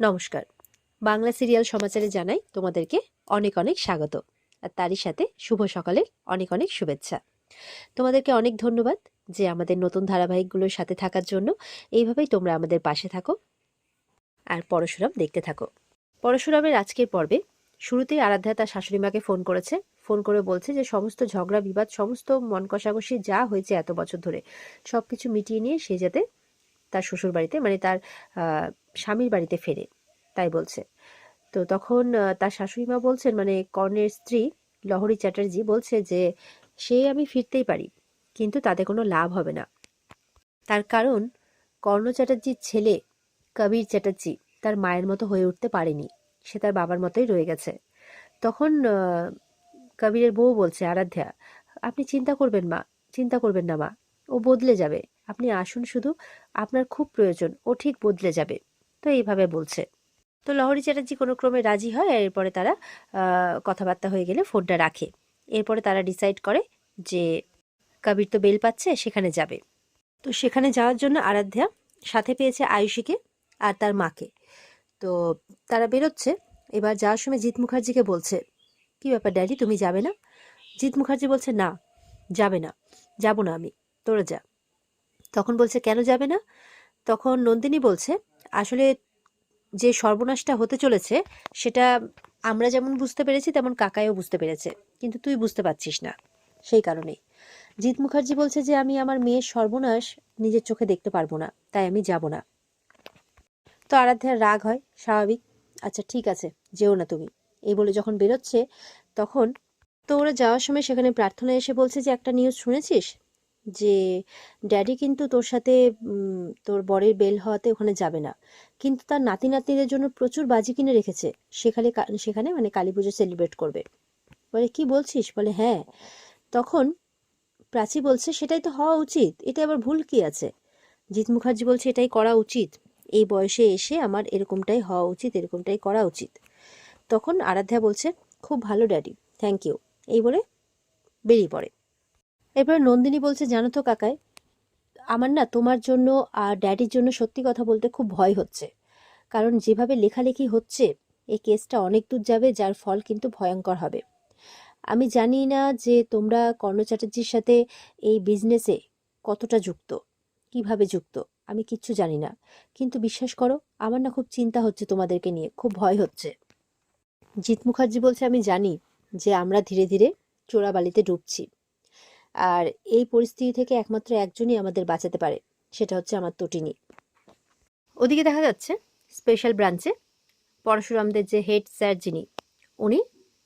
নমস্কার। বাংলা সিরিয়াল সমাচারে জানাই তোমাদেরকে অনেক অনেক স্বাগত। আর তারই সাথে শুভ সকালের অনেক অনেক শুভেচ্ছা। তোমাদেরকে অনেক ধন্যবাদ যে আমাদের নতুন ধারাবাহিকগুলোর সাথে থাকার জন্য এইভাবেই তোমরা আমাদের পাশে থাকো আর পরশুরাম দেখতে থাকো। পরশুরামের আজকের পর্বে শুরুতেই আরাধ্যা তার শাশুড়ি মাকে ফোন করেছে। ফোন করে বলছে যে সমস্ত ঝগড়া, বিবাদ, সমস্ত মন কষাকষি যা হয়েছে এত বছর ধরে সব কিছু মিটিয়ে নিয়ে সে যাতে তার শ্বশুর বাড়িতে মানে তার স্বামীর বাড়িতে ফেরে, তাই বলছে। তো তখন তার শাশুড়ি মা বলছেন মানে কর্ণের স্ত্রী লহরী চ্যাটার্জি বলছে যে, সে আমি ফিরতেই পারি, কিন্তু তাতে কোনো লাভ হবে না। তার কারণ, কর্ণ চ্যাটার্জির ছেলে কবির চ্যাটার্জি তার মায়ের মতো হয়ে উঠতে পারেনি, সে তার বাবার মতোই রয়ে গেছে। তখন কবিরের বউ বলছে, আরাধ্যা, আপনি চিন্তা করবেন মা, চিন্তা করবেন না মা, ও বদলে যাবে। আপনি আসুন শুধু, আপনার খুব প্রয়োজন, ও ঠিক বদলে যাবে। তো এইভাবে বলছে। তো লহরী চ্যাটার্জি কোনো ক্রমে রাজি হয়, আর এরপরে তারা কথাবার্তা হয়ে গেলে ফোনটা রাখে। এরপরে তারা ডিসাইড করে যে কবির তো বেল পাচ্ছে, সেখানে যাবে। তো সেখানে যাওয়ার জন্য আরাধ্যা সাথে পেয়েছে আয়ুষীকে আর তার মাকে। তো তারা বেরোচ্ছে। এবার যাওয়ার সময় জিৎ মুখার্জিকে বলছে, কি ব্যাপার ড্যাডি, তুমি যাবে না? জিৎ মুখার্জি বলছে, না, যাবে না, যাব না আমি, তোরা যা। তখন বলছে, কেন যাবে না? তখন নন্দিনী বলছে, আসলে যে সর্বনাশটা হতে চলেছে, সেটা আমরা যেমন বুঝতে পেরেছি, তেমন কাকাইও বুঝতে পেরেছে। কিন্তু তুই বুঝতে পারছিস না। সেই কারণেই জিৎ মুখার্জি বলছে যে, আমি আমার মেয়ের সর্বনাশ নিজের চোখে দেখতে পারব না, তাই আমি যাব না। তো আরাধ্যার রাগ হয়, স্বাভাবিক। আচ্ছা ঠিক আছে, যেও না তুমি। এই বলে যখন বেরোচ্ছে, তখন তো ওরা যাওয়ার সময় সেখানে প্রার্থনা এসে বলছে যে, একটা নিউজ শুনেছিস? যে, ড্যাডি কিন্তু তোর সাথে তোর বরের বেল হওয়াতে ওখানে যাবে না। কিন্তু তার নাতি নাতনিদের জন্য প্রচুর বাজি কিনে রেখেছে। সেখানে সেখানে মানে কালী পুজো সেলিব্রেট করবে। বলে, কি বলছিস? বলে হ্যাঁ। তখন প্রাচী বলছে, সেটাই তো হওয়া উচিত। এটা আবার ভুল কি আছে? জিৎ মুখার্জি বলছে, এটাই করা উচিত। এই বয়সে এসে আমার এরকমটাই হওয়া উচিত, এরকমটাই করা উচিত। তখন আরাধ্যা বলছে, খুব ভালো, ড্যাডি। Thank you. এই বলে বেরিয়ে পড়ে। এরপর নন্দিনী বলছে, জানো তো কাকায় আমার না তোমার জন্য আর ড্যাডির জন্য সত্যি কথা বলতে খুব ভয় হচ্ছে। কারণ যেভাবে লেখালেখি হচ্ছে এই কেসটা অনেক দূর যাবে, যার ফল কিন্তু ভয়ঙ্কর হবে। আমি জানি না যে তোমরা কর্ণ চ্যাটার্জির সাথে এই বিজনেসে কতটা যুক্ত, কীভাবে যুক্ত, আমি কিচ্ছু জানি না। কিন্তু বিশ্বাস করো, আমার না খুব চিন্তা হচ্ছে তোমাদেরকে নিয়ে, খুব ভয় হচ্ছে। জিৎ মুখার্জি বলছে, আমি জানি যে আমরা ধীরে ধীরে চোরাবালিতে ডুবছি। আর এই পরিস্থিতি থেকে একমাত্র একজনই আমাদের বাঁচাতে পারে, সেটা হচ্ছে আমার তটিনী। ওদিকে দেখা যাচ্ছে স্পেশাল ব্রাঞ্চে পরশুরামদের যে হেড স্যার যিনি, উনি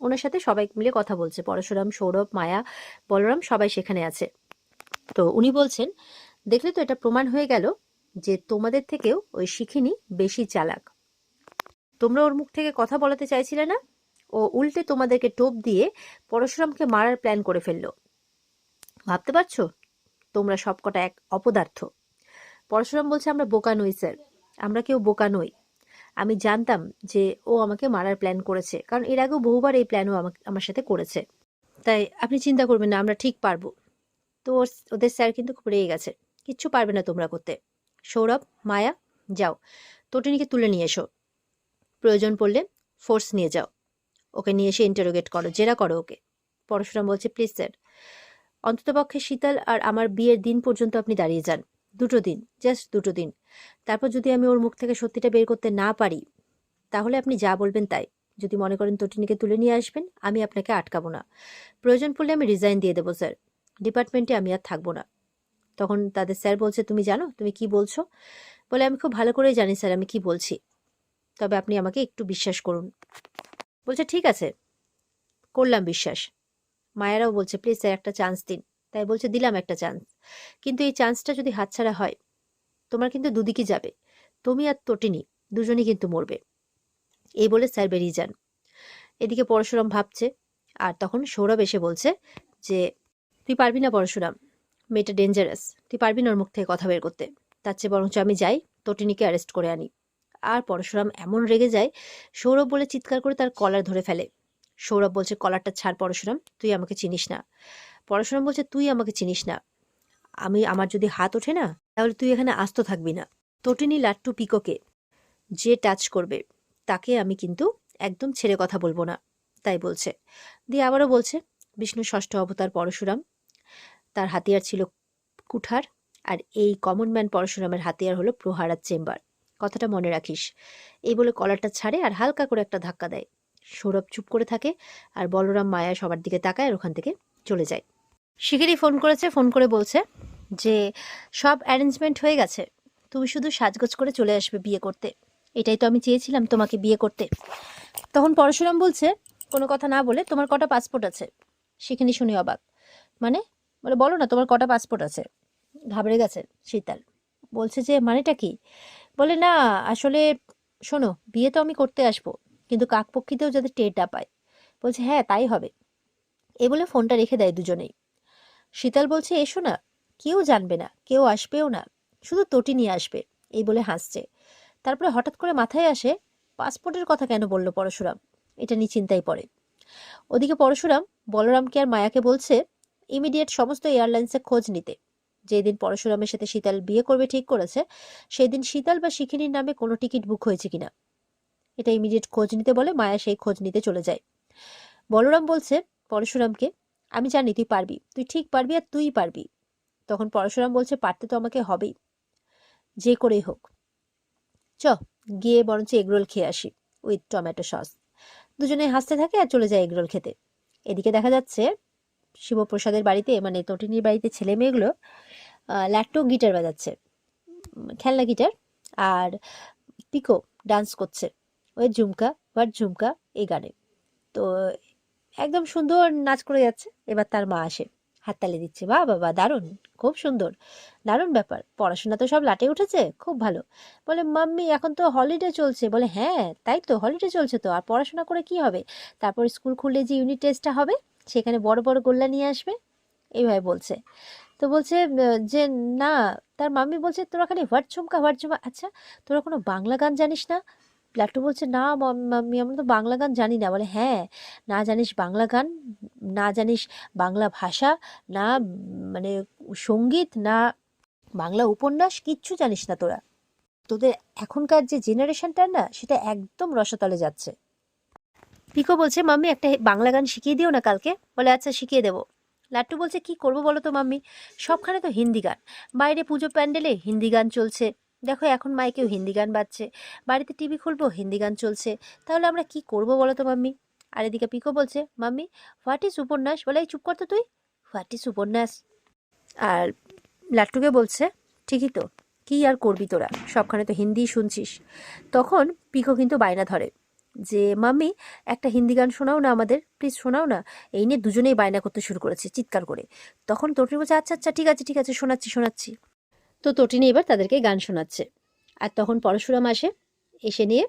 ওনার সাথে সবাই মিলে কথা বলছে। পরশুরাম, সৌরভ, মায়া, বলরাম সবাই সেখানে আছে। তো উনি বলছেন, দেখলে তো এটা প্রমাণ হয়ে গেল যে তোমাদের থেকেও ওই শিখিনি বেশি চালাক। তোমরা ওর মুখ থেকে কথা বলাতে চাইছিলে না? ও উল্টে তোমাদেরকে টোপ দিয়ে পরশুরামকে মারার প্ল্যান করে ফেলল। ভাবতে পারছ? তোমরা সবকটা এক অপদার্থ। পরশুরাম বলছে, আমরা বোকা নই, স্যার। আমরা কেউ বোকা নই। আমি জানতাম যে ও আমাকে মারার প্ল্যান করেছে, কারণ এর আগেও বহুবার এই প্ল্যানও আমাকে, আমার সাথে করেছে। তাই আপনি চিন্তা করবেন না, আমরা ঠিক পারব। তো ওদের স্যার কিন্তু খুব রেগে গেছে। কিচ্ছু পারবে না তোমরা করতে। সৌরভ, মায়া, যাও। তটিনীকে তুলে নিয়ে এসো। প্রয়োজন পড়লে ফোর্স নিয়ে যাও। ওকে নিয়ে এসে ইন্টারোগেট করো, জেরা করো ওকে। পরশুরাম বলছে প্লিজ স্যার অন্ততপক্ষে শীতল আর আমার বিয়ের দিন পর্যন্ত আপনি দাঁড়িয়ে যান। দুটো দিন জাস্ট দুটো দিন। তারপর যদি আমি ওর মুখ থেকে সত্যিটা বের করতে না পারি, তাহলে আপনি যা বলবেন তাই। যদি মনে করেন তটিনীকে তুলে নিয়ে আসবেন, আমি আপনাকে আটকাবো না। প্রয়োজন পড়লে আমি রিজাইন দিয়ে দেবো স্যার ডিপার্টমেন্টে আমি আর থাকব না। তখন তাদের স্যার বলছে, তুমি জানো? তুমি কি বলছো? বলে, আমি খুব ভালো করেই জানি স্যার আমি কি বলছি। তবে আপনি আমাকে একটু বিশ্বাস করুন। বলছে, ঠিক আছে। করলাম বিশ্বাস। মায়েরাও বলছে, প্লিজ স্যার, একটা চান্স দিন। তাই বলছে, দিলাম একটা চান্স। কিন্তু এই চান্সটা যদি হাতছাড়া হয়, তোমার কিন্তু দুদিকে যাবে। তুমি আর তটিনী দুজনই কিন্তু মরবে। এই বলে স্যার বেরিয়ে যান। এদিকে পরশুরাম ভাবছে, আর তখন সৌরভ এসে বলছে যে, তুই পারবি না পরশুরাম, মেয়েটা ডেঞ্জারাস তুই পারবি না ওর মুখ থেকে কথা বের করতে। তার চেয়ে বরঞ্চ আমি যাই তটিনীকে অ্যারেস্ট করে আনি। আর পরশুরাম এমন রেগে যায়, সৌরভ বলে চিৎকার করে তার কলার ধরে ফেলে। সৌরভ বলছে, কলারটা ছাড় পরশুরাম, তুই আমাকে চিনিস না। পরশুরাম বলছে, তুই আমাকে চিনিস না। আমি, আমার যদি হাত ওঠে না, তাহলে তুই এখানে আস্ত থাকবি না। তটিনী লাট্টু পিকোকে, যে টাচ করবে, তাকে আমি কিন্তু একদম ছেড়ে কথা বলব না। তাই বলছে। দিয়ে আবারও বলছে, বিষ্ণু ষষ্ঠ অবতার পরশুরাম, তার হাতিয়ার ছিল কুঠার, আর এই কমন ম্যান পরশুরামের হাতিয়ার হলো প্রহারার চেম্বার। কথাটা মনে রাখিস। এই বলে কলারটা ছাড়ে আর হালকা করে একটা ধাক্কা দেয়। সৌরভ চুপ করে থাকে আর বলরাম মায়া সবার দিকে তাকায় আর ওখান থেকে চলে যায়। শিগগিরই ফোন করেছে, ফোন করে বলছে যে, সব অ্যারেঞ্জমেন্ট হয়ে গেছে। তুমি শুধু সাজগোজ করে চলে আসবে বিয়ে করতে। এটাই তো আমি চেয়েছিলাম তোমাকে বিয়ে করতে। তখন পরশুরাম বলছে, কোনো কথা না বলে তোমার কটা পাসপোর্ট আছে? সেখানে শুনি অবাক। মানে? বলে, বলো না, তোমার কটা পাসপোর্ট আছে? ঘাবড়ে গেছে শীতাল। বলছে যে, মানেটা কি? বলে, না, আসলে শোনো, বিয়ে তো আমি করতে আসব। কিন্তু কাকপক্ষিতেও যাতে টেরটা পায়। বলছে হ্যাঁ তাই হবে। এ বলে ফোনটা রেখে দেয় দুজনেই। শীতল বলছে, এসো না, কেউ জানবে না, কেউ আসবেও না, শুধু তটি নিয়ে আসবে। এই বলে হাসছে। তারপরে হঠাৎ করে মাথায় আসে, পাসপোর্টের কথা কেন বলল পরশুরাম? এটা নিয়ে চিন্তায় পড়ে। ওদিকে পরশুরাম, বলরামকে আর মায়াকে বলছে, ইমিডিয়েট সমস্ত এয়ারলাইন্সে খোঁজ নিতে। যেদিন পরশুরামের সাথে শীতল বিয়ে করবে ঠিক করেছে, সেদিন শীতল বা শিখিনীর নামে কোনো টিকিট বুক হয়েছে কিনা। এটা ইমিডিয়েট খোঁজ নিতে বলে, মায়া সেই খোঁজ নিতে চলে যায়। বলরাম বলছে, পরশুরামকে, আমি জানি তুই পারবি, তুই ঠিক পারবি আর তুই পারবি। তখন পরশুরাম বলছে, পারতে তো আমাকে হবেই, যে করেই হোক। চ, গিয়ে বরঞ্চ এগরোল খেয়ে আসি উইথ টমেটো সস দুজনে হাসতে থাকে আর চলে যায় এগরোল খেতে। এদিকে দেখা যাচ্ছে, শিবপ্রসাদের বাড়িতে মানে তটিনীর বাড়িতে ছেলে মেয়েগুলো ল্যাট্টো গিটার বাজাচ্ছে। খেলনা গিটার আর পিকো ডান্স করছে। ওই ঝুমকা, বাট ঝুমকা এই গানে। তো একদম সুন্দর নাচ করে যাচ্ছে। এবার তার মা আসে। হাততালি দিচ্ছে, বাহ বাবা দারুণ, খুব সুন্দর, দারুণ ব্যাপার। পড়াশোনা তো সব লাটে উঠেছে, খুব ভালো। বলে, মাম্মি, এখন তো হলিডে চলছে। বলে হ্যাঁ তাই তো হলিডে চলছে তো, আর পড়াশোনা করে কি হবে? তারপর স্কুল খুললে যে ইউনিট টেস্টটা হবে, সেখানে বড় বড় গোল্লা নিয়ে আসবে। এইভাবে বলছে। তো বলছে যে না। তার মাম্মি বলছে, তোরা খালি হোয়াট ঝুমকা হোয়াট ঝুমকা। আচ্ছা তোরা কোনো বাংলা গান জানিস না? লাট্টু বলছে, না মাম- মাম্মি, আমরা তো বাংলা গান জানি না। বলে হ্যাঁ না জানিস বাংলা গান, না জানিস বাংলা ভাষা, না মানে সংগীত, না বাংলা উপন্যাস, কিচ্ছু জানিস না তোরা। তোদের এখনকার যে জেনারেশনটা না, সেটা একদম রসতলে যাচ্ছে। পিকো বলছে, মাম্মি, একটা বাংলা গান শিখিয়ে দিও না কালকে। বলে আচ্ছা শিখিয়ে দেবো। লাট্টু বলছে, কি করব বলো তো মাম্মি? সবখানে তো হিন্দি গান। বাইরে পুজো প্যান্ডেলে হিন্দি গান চলছে। দেখো এখন মাইকেও হিন্দি গান বাজছে। বাড়িতে টিভি খুলবো, হিন্দি গান চলছে। তাহলে আমরা কি করব বলো তো মাম্মি? আর এদিকে পিকো বলছে, মাম্মি হোয়াট ইজ উপন্যাস? বলে, এই চুপ করতো তুই। হোয়াট ইজ উপন্যাস? আর লাট্টুকে বলছে, ঠিকই তো, কী আর করবি তোরা? সবখানে তো হিন্দি শুনছিস। তখন পিকো কিন্তু বায়না ধরে যে, মাম্মি, একটা হিন্দি গান শোনাও না আমাদের প্লিজ শোনাও না। এই নিয়ে দুজনেই বায়না করতে শুরু করেছে, চিৎকার করে। তখন তটিনী বলছে আচ্ছা আচ্ছা ঠিক আছে ঠিক আছে, শোনাচ্ছি শোনাচ্ছি। তো তটিনী এবার তাদেরকে গান শোনাচ্ছে। আর তখন পরশুরাম আসে, এসে নিয়ে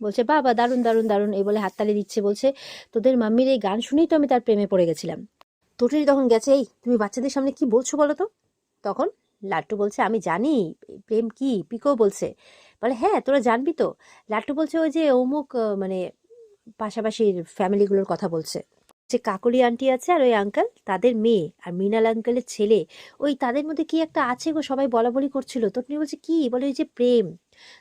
বলছে, বাবা, দারুণ দারুণ দারুণ। এই বলে হাততালি দিচ্ছে, বলছে, তোদের মাম্মির এই গান শুনেই তো আমি তার প্রেমে পড়ে গেছিলাম। তটিনী তখন গেছে, এই, তুমি বাচ্চাদের সামনে কি বলছো বলো তো? তখন লাট্টু বলছে, আমি জানি, প্রেম কি? পিকো বলছে, বলে হ্যাঁ তোরা জানবি তো। লাট্টু বলছে, ওই যে অমুক মানে পাশাপাশির ফ্যামিলিগুলোর কথা বলছে। যে কাকলি আন্টি আছে আর ওই আঙ্কেল তাদের মেয়ে আর মিনাল আঙ্কেলের ছেলে, ওই তাদের মধ্যে কি একটা আছে গো? সবাই বলা বলি করছিল। তটনি বলছে, কি? বলে, ওই যে প্রেম।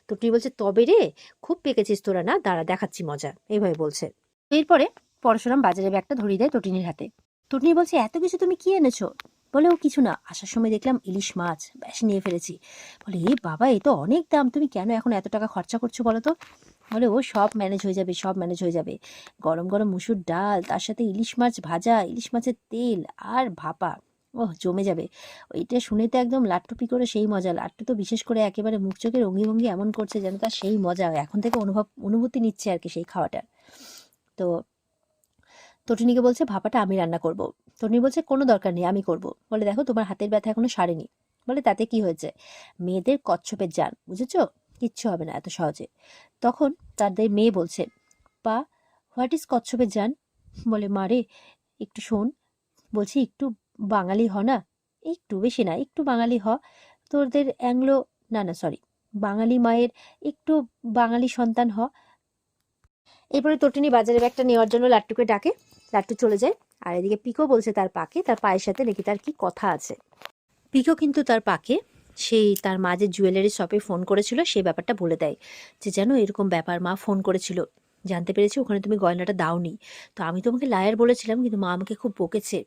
তটনি বলছে, তবে রে, খুব পেকেছিস তোরা না? দাঁড়া, দেখাচ্ছি মজা। এইভাবে বলছে। এরপরে পরশুরাম বাজারে ব্যাগটা ধরিয়ে দেয় তটিনীর হাতে। তটনি বলছে, এত কিছু তুমি কি এনেছো? বলে, ও কিছু না। আসার সময় দেখলাম ইলিশ মাছ। ব্যাস, নিয়ে ফেলেছি। বলে, এ বাবা, এ তো অনেক দাম। তুমি কেন এখন এত টাকা খরচা করছ বলো তো? বলে ও সব ম্যানেজ হয়ে যাবে, সব ম্যানেজ হয়ে যাবে। গরম গরম মুসুর ডাল, তার সাথে ইলিশ মাছ ভাজা, ইলিশ মাছের তেল আর ভাপা। ওহ, জমে যাবে। ওইটা শুনে তো একদম লাট্টু পি করে সেই মজা। লাট্টু তো বিশেষ করে একেবারে মুখ চোখের অঙ্গি ভঙ্গি এমন করছে যেন তার সেই মজা। এখন থেকে অনুভব, অনুভূতি নিচ্ছে আর কি সেই খাওয়াটার। তো তটিনীকে বলছে, ভাপাটা আমি রান্না করব। তটিনী বলছে, কোনো দরকার নেই, আমি করব। বলে, দেখো, তোমার হাতের ব্যথা এখনও সারেনি। বলে, তাতে কি হয়েছে? মেয়েদের কচ্ছপের যান বুঝেছ? কিচ্ছু হবে না এত সহজে। তখন তাদের মেয়ে বলছে, পা, হোয়াট ইজ কচ্ছপের যান বলে মারে একটু শোন। বলছি, একটু বাঙালি হ না? একটু বেশি না, একটু বাঙালি হ। তোদের অ্যাংলো, না না সরি বাঙালি মায়ের একটু বাঙালি সন্তান হ। এরপরে তটিনী বাজারে ব্যাগটা নেওয়ার জন্য লাট্টুকে ডাকে। লাট্টু চলে যায়, আর এদিকে পিকো বলছে তার পাকে, তার পায়ের সাথে নাকি তার কি কথা আছে। পিকো কিন্তু তার পাকে সেই তার মা যে জুয়েলারি শপে ফোন করেছিল সেই ব্যাপারটা বলে দেয় যে যেন এরকম ব্যাপার মা ফোন করেছিল। জানতে পেরেছি? ওখানে তুমি গয়নাটা দাওনি। তো আমি তোমাকে লায়ার বলেছিলাম, কিন্তু মা আমাকে খুব বকেছে।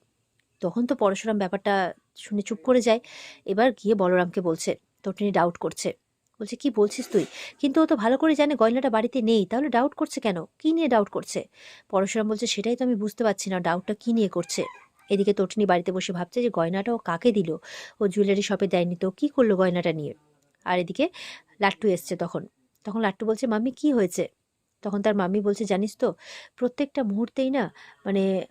তখন তো পরশুরাম ব্যাপারটা শুনে চুপ করে যায়। এবার গিয়ে বলরামকে বলছে তো তটিনী ডাউট করছে। বলছে, কি বলছিস তুই? কিন্তু ও তো ভালো করে জানে গয়নাটা বাড়িতে নেই। তাহলে ডাউট করছে কেন? কি নিয়ে ডাউট করছে? পরশুরাম বলছে, সেটাই তো আমি বুঝতে পারছি না। ডাউটটা কি নিয়ে করছে? এদিকে তটিনী বাড়িতে বসে ভাবছে যে গয়নাটা ও কাকে দিল? ও জুয়েলারি শপে দেয়নি তো, কি করল গয়নাটা নিয়ে? আর এদিকে লাট্টু এসছে তখন। তখন লাট্টু বলছে, মাম্মি, কি হয়েছে? তখন তার মাম্মি বলছে, জানিস তো, প্রত্যেকটা মুহূর্তেই না মানে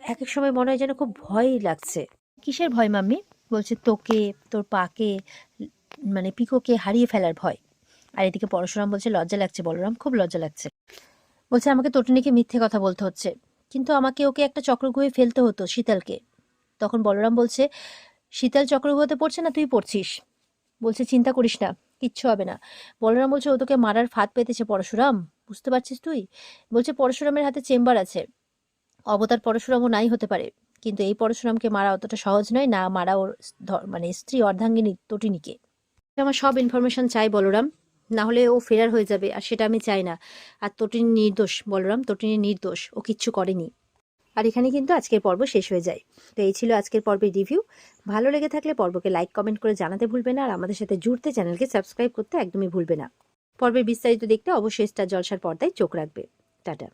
এক এক সময় মনে হয় যেন খুব ভয়ই লাগছে। কিসের ভয় মাম্মি? বলছে, তোকে, তোর পাকে মানে পিকোকে হারিয়ে ফেলার ভয়। আর এদিকে পরশুরাম বলছে, লজ্জা লাগছে, বলরাম, খুব লজ্জা লাগছে। বলছে, আমাকে তটিনীকে মিথ্যে কথা বলতে হচ্ছে। কিন্তু আমাকে ওকে একটা চক্রগুহে ফেলতে হতো শীতলকে। তখন বলরাম বলছে, শীতল চক্রগুহতে পড়ছে না, তুই পড়ছিস? বলছে, চিন্তা করিস না, কিচ্ছু হবে না। বলরাম বলছে ও তোকে মারার ফাঁদ পেতেছে পরশুরাম, বুঝতে পারছিস তুই? বলছে, পরশুরামের হাতে চেম্বার আছে, অবতার পরশুরামও নাই হতে পারে, কিন্তু এই পরশুরামকে মারা অতটা সহজ নয়, না মারা ওর মানে স্ত্রী অর্ধাঙ্গিনী তটিনীকে। আমার সব ইনফরমেশন চাই বলরাম। না হলে ও ফেরার হয়ে যাবে, আর সেটা আমি চাই না। আর তটিনী নির্দোষ, বলরাম তটিনী নির্দোষ, ও কিচ্ছু করেনি। আর এখানে কিন্তু আজকের পর্ব শেষ হয়ে যায়। তো এই ছিল আজকের পর্বের রিভিউ ভালো লেগে থাকলে পর্বকে লাইক কমেন্ট করে জানাতে ভুলবে না, আর আমাদের সাথে জুড়তে চ্যানেলকে সাবস্ক্রাইব করতে একদমই ভুলবে না। পর্বের বিস্তারিত দেখতে অবশ্যই স্টার জলসার পর্দায় চোখ রাখবে। টাটা।